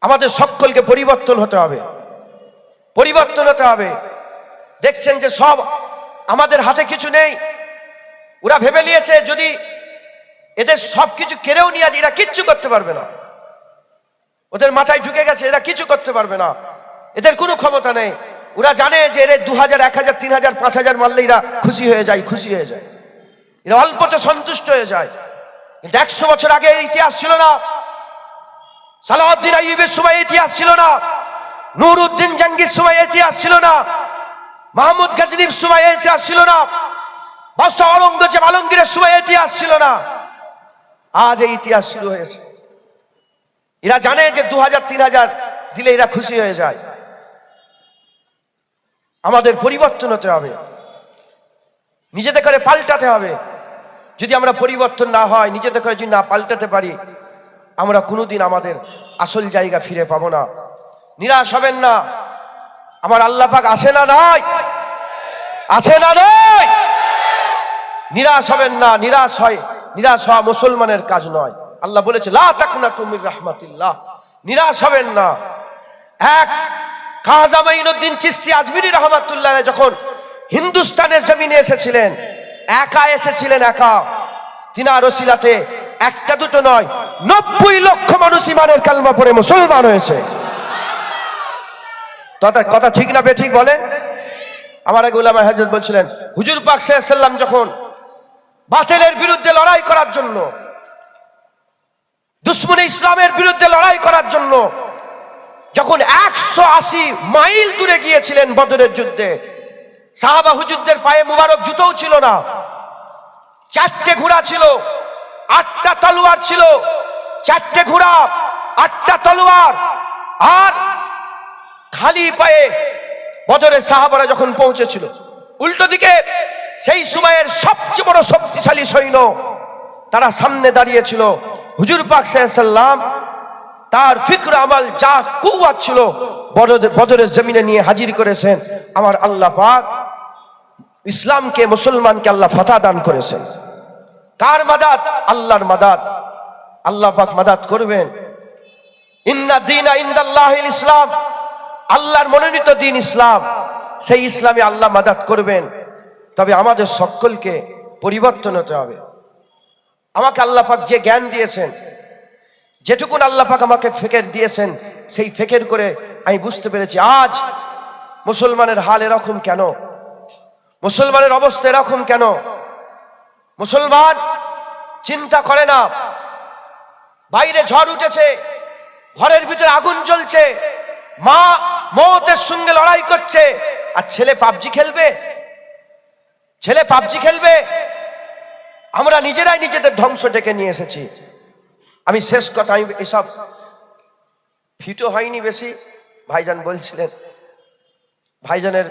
আমাদের সকলকে পরিবর্তন হতে হবে। পরিবর্তন হতে হবে। দেখছেন যে সব আমাদের হাতে কিছু নেই। ওরা ভেবে নিয়েছে যদি এদের সব কিছু কেড়েও নিয়ে এরা কিচ্ছু করতে পারবে না। ওদের মাথায় ঢুকে গেছে, এরা কিছু করতে পারবে না। এদের কোনো ক্ষমতা নেই। ওরা জানে যে এদের দু হাজার এক হাজার তিন হাজার পাঁচ হাজার মারলে এরা খুশি হয়ে যায়, খুশি হয়ে যায়। এরা অল্পতে সন্তুষ্ট হয়ে যায়। কিন্তু একশো বছর আগে ইতিহাস ছিল না। সালাউদ্দিন আইয়ুবের সময় ইতিহাস ছিল না নুরউদ্দিন জাঙ্গির সময় ইতিহাস ছিল না, মাহমুদ গাজনীর সময় ইতিহাস ছিল না, বাদশাহ আওরঙ্গজেব আলমগীরের সময় ইতিহাস ছিল না। আজ এই ইতিহাস শুরু হয়েছে। এরা জানে যে দু হাজার তিন হাজার দিলে এরা খুশি হয়ে যায়। আমাদের পরিবর্তন হতে হবে। নিজেদের করে পাল্টাতে হবে। যদি আমরা পরিবর্তন না হয়, নিজেদের করে যদি না পাল্টাতে পারি আমরা কোনোদিন আমাদের আসল জায়গা ফিরে পাবো না। নিরাশ হবেন না। আমার আল্লাহ পাক আছে না নয় আছে না নয় নিরাশ হবেন না, নিরাশ হয়, নিরাশ হওয়া মুসলমানের কাজ নয়। আল্লাহ বলেছে, লা তাকনা তুমির রাহমাতিল্লাহ। নিরাশ হবেন না। এক কাজা মাইনুদ্দিন চিস্তি আজমিরি রহমাতুল্লাহ যখন হিন্দুস্তানের জমিনে এসেছিলেন, একা এসেছিলেন একা, তিনার ওসিলাতে একটা দুটো নয়, নব্বই লক্ষ মানুষ ইমানের কালমা পড়ে মুসলমান হয়েছে। কথা ঠিক না বেঠিক বলে? আমার আগে উলামা হাজরত বলছিলেন, হুজুর পাক সাল্লাম যখন বাতিলের বিরুদ্ধে লড়াই করার জন্য, দুশ্মনী ইসলামের বিরুদ্ধে লড়াই করার জন্য যখন একশো আশি মাইল দূরে গিয়েছিলেন বদরের যুদ্ধে, সাহাবা হুজুরদের পায়ে মুবারক জুতোও ছিল না, চারটে ঘোড়া ছিল আটটা তলোয়ার ছিল, চারটে ঘোড়া, আটটা তলোয়ার। আর খালি পায়ে বদরের সাহাবারা যখন পৌঁছেছিল, উল্টো দিকে সেই সময়ের সবচেয়ে বড় শক্তিশালী সৈন্য, তারা সামনে দাঁড়িয়েছিল। হুজুর পাক সাল্লাম তার ফিক্র আমাল যা কুয়াত ছিল, বদর- বদরের জমিনে নিয়ে হাজির করেছেন। আমার আল্লাহ পাক ইসলামকে, মুসলমানকে আল্লাহ ফাতা দান করেছেন। কার মাদাত? আল্লাহর মাদাত। আল্লাহ পাক মাদাত করবেন। ইন্না দিনা ইন্দাল্লাহ ইসলাম। আল্লাহর মনোনীত দিন ইসলাম। সেই ইসলামে আল্লাহ মাদাত করবেন। তবে আমাদের সকলকে পরিবর্তন হতে হবে। আমাকে আল্লাহ পাক যে জ্ঞান দিয়েছেন, যেটুকুন আল্লাহ পাক আমাকে ফেকের দিয়েছেন, সেই ফেকের করে আমি বুঝতে পেরেছি, আজ মুসলমানের হাল এরকম কেন? মুসলমানের অবস্থা এরকম কেন? মুসলমান চিন্তা করে না। বাইরে ঝড় উঠেছে, ঘরের ভিতরে আগুন জ্বলছে, মা মতের সঙ্গে লড়াই করছে, আর ছেলে পাবজি খেলবে? ছেলে পাবজি খেলবে? আমরা নিজেরাই নিজেদের ধ্বংস ডেকে নিয়ে এসেছি। আমি শেষ কথা, আমি এসব ফিটো হয়নি বেশি, ভাইজান বলছিলেন। ভাইজানের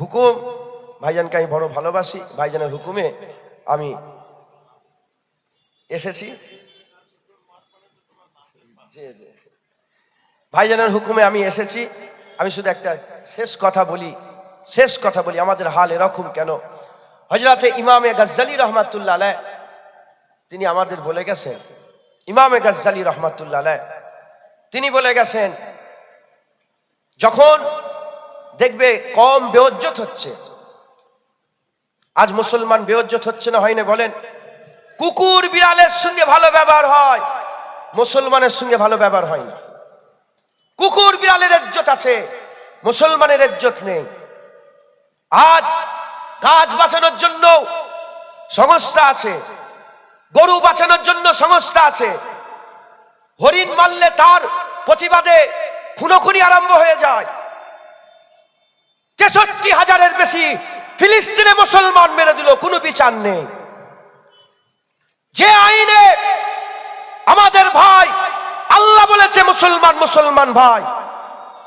হুকুম, ভাইজানকে আমি বড় ভালোবাসি, ভাইজানের হুকুমে আমি এসেছি। ভাইজানের হুকুমে আমি এসেছি আমি শুধু একটা শেষ কথা বলি, শেষ কথা বলি, আমাদের হাল এরকম কেন? হজরতে ইমামে গজ্জালি রহমাতুল্লাহ আলাইহ, তিনি আমাদের বলে গেছেন, ইমামে গজ্জালি রহমাতুল্লাহ আলাইহ, তিনি বলে গেছেন, যখন দেখবে কম বেওজ্জত হচ্ছে, আজ মুসলমান বেওজ্জত হচ্ছে না, হয় না বলেন? কুকুর বিড়ালের সঙ্গে ভালো ব্যবহার হয়, মুসলমানের সঙ্গে ভালো ব্যবহার হয় না। কুকুর বিড়ালের ইজ্জত আছে, মুসলমানের ইজ্জত নেই। আজ গাছ বাঁচানোর জন্য সংস্থা আছে, গরু বাঁচানোর জন্য সংস্থা আছে। হরিণ মারলে তার প্রতিবাদে খুনোখুনি আরম্ভ হয়ে যায়। তেষট্টি হাজারের বেশি ফিলিস্তিনে মুসলমান মেরে দিল, কোনো বিচার নেই। যে আইনে আমাদের ভাই আল্লাহ বলেছে মুসলমান মুসলমান ভাই।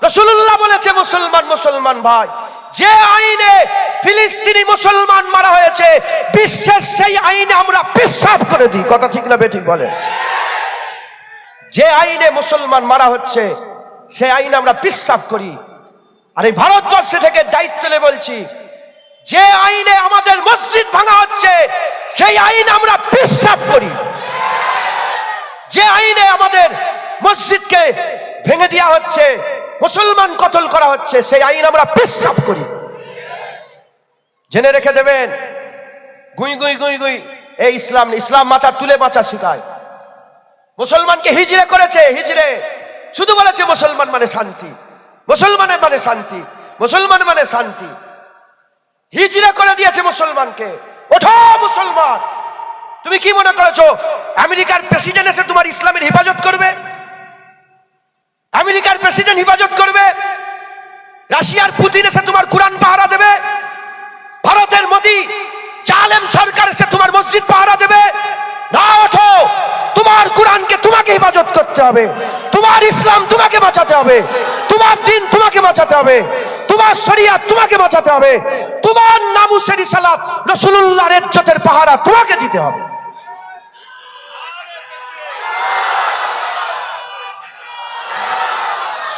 রসুল্লাহ বলেছে মুসলমান মুসলমান ভাই। যে আইনে ফিলিস্তিনি মুসলমান মারা হয়েছে, বিশ্বের সেই আইনে আমরা বিশ্বাস করে দিই। কথা ঠিক না বেঠিক বলে যে আইনে মুসলমান মারা হচ্ছে সে আইনে আমরা বিশ্বাস করি। আর এই ভারতবর্ষে থেকে দায়িত্ব নিয়ে বলছি, যে আইনে আমাদের মসজিদ ভাঙা হচ্ছে, সেই আইন আমরা বিশ্বাস করি। যে আইনে আমাদের মসজিদকে ভেঙে দেওয়া হচ্ছে, মুসলমান কতল করা হচ্ছে, সেই আইন আমরা পেশাব করি। জেনে রেখে দেবেন, গুই গুই গুই গুই, এই ইসলাম ইসলাম মাথা তুলে বাঁচা শিখায়। মুসলমানকে হিজড়ে করেছে, হিজড়ে। শুধু বলেছে মুসলমান মানে শান্তি মুসলমানের মানে শান্তি, মুসলমান মানে শান্তি। হিজড়ে করে দিয়েছে মুসলমানকে। ওঠো মুসলমান! তুমি কি মনে করেছ? আমেরিকার প্রেসিডেন্ট এসে তোমার ইসলামের হেফাজত করবে? আমেরিকার প্রেসিডেন্ট হেফাজত করবে? রাশিয়ার পুতিন এসে তোমার কোরআন পাহারা দেবে? ভারতের মোদি জালেম সরকার এসে তোমার মসজিদ পাহারা দেবে? না, ওঠো! তোমার কোরআনকে তোমাকে হেফাজত করতে হবে। তোমার ইসলাম তোমাকে বাঁচাতে হবে। তোমার দিন তোমাকে বাঁচাতে হবে। তোমার শরিয়াত তোমাকে বাঁচাতে হবে। তোমার নামুসের সালাত রসুল্লাহর ইজ্জতের পাহারা তোমাকে দিতে হবে।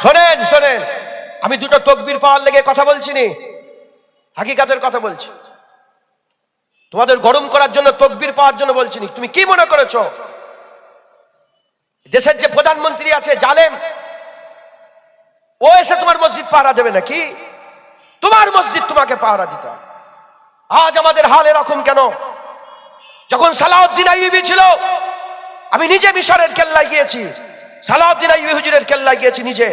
শোনেন শোনেন। আমি দুটো তকবির পাওয়ার লেগে কথা বলছি নি হাকিকাতের কথা বলছি। তোমাদের গরম করার জন্য তকবির পাওয়ার জন্য বলছি নি তুমি কি মনে করেছ? দেশের যে প্রধানমন্ত্রী আছে, জালেম, ও এসে তোমার মসজিদ পাহারা দেবে নাকি? তোমার মসজিদ তোমাকে পাহারা দিতে আজ আমাদের হাল এরকম কেন? যখন সালাউদ্দিন আইবি ছিল, আমি নিজে মিশরের কেল্লায় গিয়েছি। সালাউদ্দিন আইবি হুজুরের কেল্লায় গিয়েছি নিজে।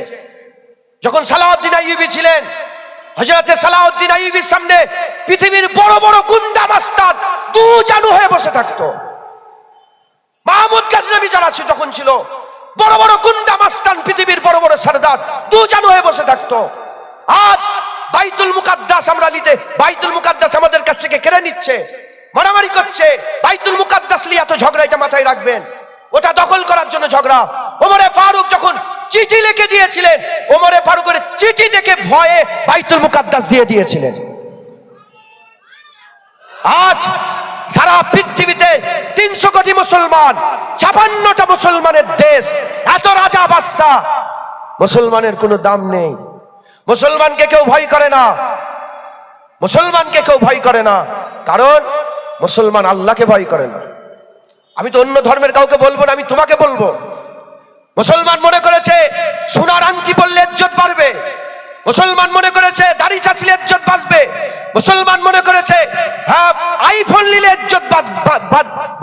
যখন সালাউদ্দিন আইবি ছিলেন হজরতে সালাউদ্দিন আইবির সামনে পৃথিবীর বড় বড় গুন্ডা মাস্তান দু জানু হয়ে বসে থাকতো। মাহমুদ গাজনবী যারা তখন ছিল বড় বড় গুন্ডা মাস্তান পৃথিবীর বড় বড় সর্দার দু জানু হয়ে বসে থাকতো। আজ বাইতুল মুকাদ্দাস আমরা নিতে, বাইতুল মুকাদ্দাস আমাদের কাছ থেকে কেড়ে নিচ্ছে, মারামারি করছে। বাইতুল মুকাদ্দাস নিয়ে এত ঝগড়া এটা মাথায় রাখবেন। ওটা দখল করার জন্য ঝগড়া। ওমরে ফারুক যখন চিঠি লিখে দিয়েছিলেন, ওমরে ফারুকের চিঠি দেখে ভয়ে বাইতুল মুকাদ্দাস দিয়ে দিয়েছিলেন। আজ সারা পৃথিবীতে তিনশো কোটি মুসলমান, ছাপান্নটা মুসলমানের দেশ, এত রাজা বাদশাহ। মুসলমানের কোনো দাম নেই। মুসলমানকে কেউ ভয় করে না। মুসলমানকে কেউ ভয় করে না। কারণ মুসলমান আল্লাহকে ভয় করে না। আমি তো অন্য ধর্মের কাউকে বলব না আমি তোমাকে বলব। মুসলমান মনে করেছে সোনার আংটি পরলে ইজ্জত বাড়বে। মুসলমান মনে করেছে দাড়ি চাচলে ইজ্জত বাঁচবে। মুসলমান মনে করেছে হ্যাঁ আইফোন নিলে ইজ্জত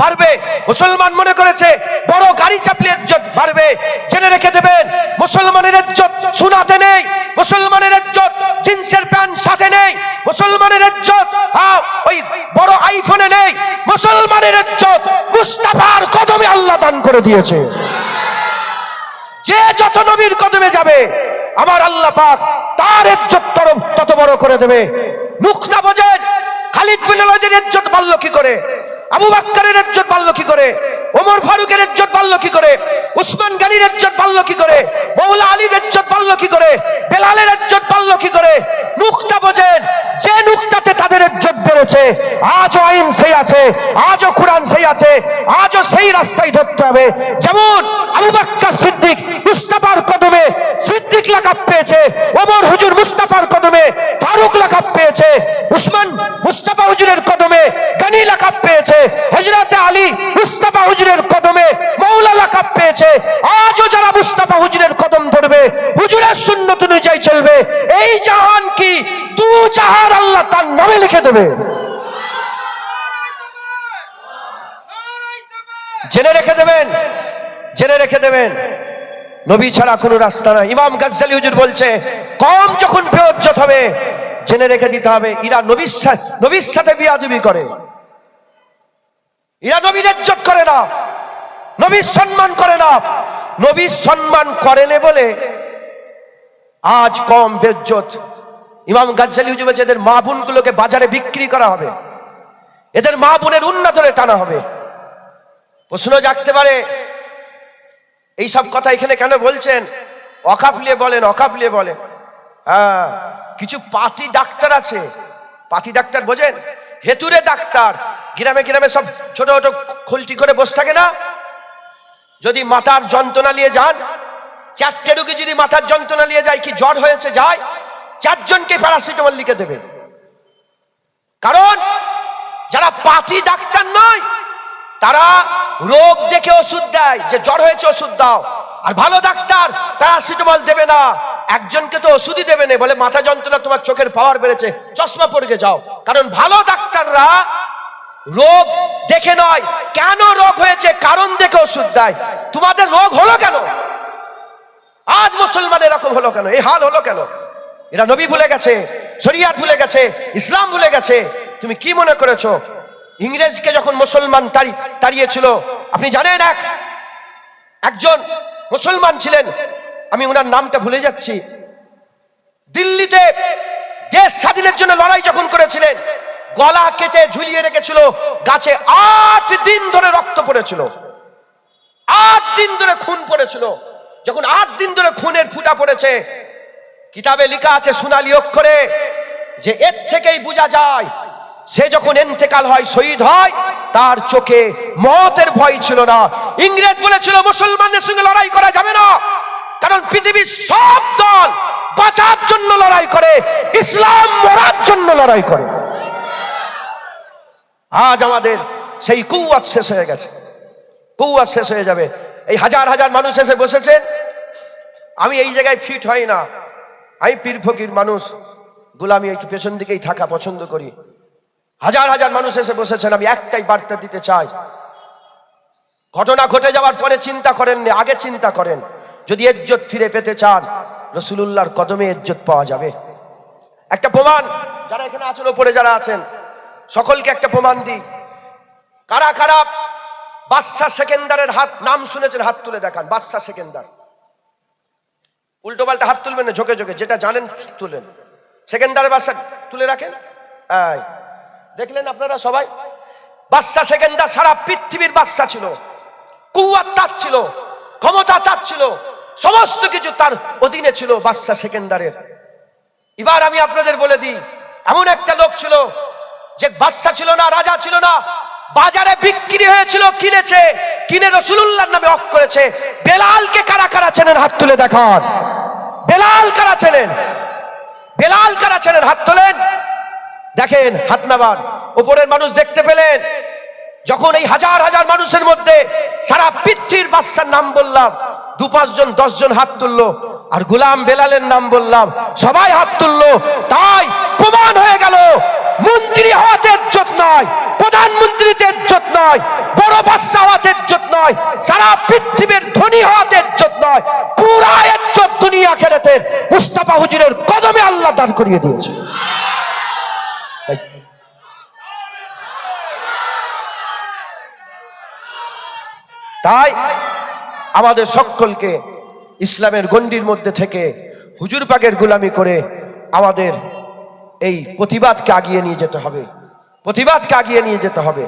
বাড়বে। মুসলমান মনে করেছে বড় গাড়ি চাপলে ইজ্জত বাড়বে। জেনে রেখে দেবেন মুসলমানের ইজ্জত সোনাতে নেই। মুসলমানের ইজ্জত জিন্সের প্যান্ট সাথে নেই। মুসলমানের ইজ্জত হ্যাঁ, ওই বড় আইফোনে নেই। মুসলমানের ইজ্জত মুস্তাফার কদমে আল্লাহ দান করে দিয়েছে। যে যত নবীর কদমে যাবে, আমার আল্লাহ পাক তার ইজ্জত তরম তত বড় করে দেবে। মুখ না বোঝেন খালিদ বিন ওয়ালিদের ইজ্জত বাড়লো কি করে? আবু বাক্কারের ইজ্জত বাড়লো কি করে? ওমর ফারুকের ইজ্জত বাড়লো কি করে? উসমান গানির ইজ্জত বাড়লো কি করে? মৌলা আলীর ইজ্জত বাড়লো কি করে? বেলালের ইজ্জত বাড়লো কি করে? নুকটা বোঝেন, যে নুকটাতে তাদের ইজ্জত বেড়েছে, আজও আইন সেই আছে, আজও কোরআন সেই আছে, আজও সেই রাস্তায় ধরতে হবে। যেমন আবু বাক্কার সিদ্দিক মুস্তাফার কদমে সিদ্দিক লাকাব পেয়েছে, ওমর হুজুর মুস্তাফার কদমে ফারুক লাকাব পেয়েছে, উসমান মুস্তাফা হুজুরের কদমে গানি লাকাব পেয়েছে হজরতে আলী মুস্তাফা হুজুরের কদমে মৌলা লাকাব পেয়েছে আজও যারা মুস্তাফা হুজুরের কদম ধরবে হুজুরের সুন্নত অনুযায়ী চলবে এই জাহান কি দু জাহার আল্লাহ তার নামে লিখে দেবে। জেনে রেখে দেবেন, জেনে রেখে দেবেন। নবী ছাড়া কোনো রাস্তা নাই। ইমাম গাজ্জালি হুজুর বলছে, কম যখন বেউজ্জত হবে, জেনে রেখে দিতে হবে, ইরা নবীর সাথে নবীর সাথে বিয়াদবি করে। এরা নবীর ইজ্জত করে না, নবীর সম্মান করে না। নবীর সম্মান করে না বলে আজ কম বেজ্জত ইমাম গাজ্জালি হুজুর বলছে, এদের মা বোনগুলোকে বাজারে বিক্রি করা হবে। এদের মা বোনের উন্নতরে টানা হবে। প্রশ্ন জাগতে পারে, এই সব কথা এখানে কেন বলছেন? অকাপলিয়ে বলেন অকাপলিয়ে বলেন। হ্যাঁ কিছু পাতি ডাক্তার আছে। পাতি ডাক্তার বোঝেন? হেতুরে ডাক্তার। গ্রামে গ্রামে সব ছোট ছোট খুলটি করে বসে থাকে না? যদি মাথার যন্ত্রণা নিয়ে যান, চারটে রুগী যদি মাথার যন্ত্রণা নিয়ে যায়, কি জ্বর হয়েছে যায়? চারজনকে প্যারাসিটামল লিখে দেবে। কারণ যারা পাতি ডাক্তার নয়, তারা রোগ দেখে ওষুধ দেয়, যে জ্বর হয়েছে ওষুধ দাও। আর ভালো ডাক্তার প্যারাসিটামল দেবে না। একজনকে তো ওষুধই দেবে না, বলে মাথা যন্ত্রণা তোমার চোখের পাওয়ার বেড়েছে, চশমা পরে যাও। কারণ ভালো ডাক্তাররা রোগ দেখে নয়, কেন রোগ হয়েছে, কারণ দেখে ওষুধ দেয়। তোমাদের রোগ হলো কেন? আজ মুসলমান এরকম হলো কেন? এই হাল হলো কেন? এরা নবী ভুলে গেছে, শরিয়াত ভুলে গেছে, ইসলাম ভুলে গেছে। তুমি কি মনে করেছ? ইংরেজকে যখন মুসলমান তাড়ি তাড়িয়েছিল, আপনি জানেন এক, একজন মুসলমান ছিলেন, আমি ওনার নামটা ভুলে যাচ্ছি। দিল্লিতে দেশ স্বাধীনের জন্য লড়াই যখন করেছিলেন, গলা কেটে ঝুলিয়ে রেখেছিল, গাছে আট দিন ধরে রক্ত পড়েছিল। আট দিন ধরে খুন পড়েছিল। যখন আট দিন ধরে খুনের ফুটা পড়েছে কিতাবে লেখা আছে সোনালী অক্ষরে, যে এর থেকেই বোঝা যায়, সে যখন এন্তেকাল হয়, শহীদ হয়, তার চোখে মতের ভয় ছিল না। ইংরেজ বলেছিল, মুসলমানদের সঙ্গে লড়াই করা যাবে না। কারণ পৃথিবীর সব দল বাঁচার জন্য লড়াই করে, ইসলাম মরার জন্য লড়াই করে। আজ আমাদের সেই কৌয়াত শেষ হয়ে গেছে। কৌয়াত শেষ হয়ে যাবে। এই হাজার হাজার মানুষ এসে বসেছেন। আমি এই জায়গায় ফিট হই না। আমি পীর ফকির মানুষ, গোলামি একটু পেছন দিকেই থাকা পছন্দ করি। হাজার হাজার মানুষ এসে বসেছেন, আমি একটাই বার্তা দিতে চাই। ঘটনা ঘটে যাওয়ার পরে চিন্তা করেন করেননি, আগে চিন্তা করেন। যদি ইজ্জত ফিরে পেতে চান, রসুলুল্লাহর কদমে ইজ্জত পাওয়া যাবে। একটা প্রমাণ, যারা এখানে আছেন, ওপরে যারা আছেন, সকলকে একটা প্রমাণ দিই। কারা কারা বাদশা সেকেন্দারের হাত, নাম শুনেছেন, হাত তুলে দেখান বাদশা সেকেন্দার। উল্টো পাল্টা হাত তুলবেন না, ঝোঁকে ঝোঁকে, যেটা জানেন তুলেন। সেকেন্দারের বাদশা তুলে রাখেন? দেখলেন আপনারা সবাই? বাদশা সেকেন্দার সারা পৃথিবীর বাদশা ছিল। কুয়ার তার ছিল, ক্ষমতা তার ছিল, সমস্ত কিছু তার অধীনে ছিল বাদশা সেকেন্ডারের। এবার আমি আপনাদের বলে দিই, এমন একটা লোক ছিল যে বাদশা ছিল না, রাজা ছিল না বাজারে বিক্রি হয়েছিল, কিনেছে। কিনে রসুলুল্লাহর নামে অফ করেছে। বেলালকে কারা কারা চেনেন? হাত তুলে দেখান। বেলাল কারা চেনেন? বেলাল কারা চেনেন? হাত তোলেন। দেখেন, হাত নামান। উপরের মানুষ দেখতে পেলেন। যখন এই হাজার হাজার মানুষের মধ্যে সারা পৃথিবীর বাচ্চার নাম বললাম, দু পাঁচজন, দশজন হাত তুললো। আর গুলাম বেলালের নাম বললাম, সবাই হাত তুললো। তাই প্রমাণ হয়ে গেল। মন্ত্রী হওয়াতে ইজ্জত নয় প্রধানমন্ত্রীতে ইজ্জত নয় বড় বাচ্চা হওয়াতে ইজ্জত নয় সারা পৃথিবীর ধনী হওয়াতে ইজ্জত নয় পুরা ইজ্জত দুনিয়া খেরেতে মুস্তাফা হুজুরের কদমে আল্লাহ দান করিয়ে দিয়েছে। তাই তাই আমাদের সকলকে ইসলামের গণ্ডির মধ্যে থেকে হুজুর পাকের গোলামি করে আমাদের এই প্রতিবাদকে আগিয়ে নিয়ে যেতে হবে। প্রতিবাদকে আগিয়ে নিয়ে যেতে হবে।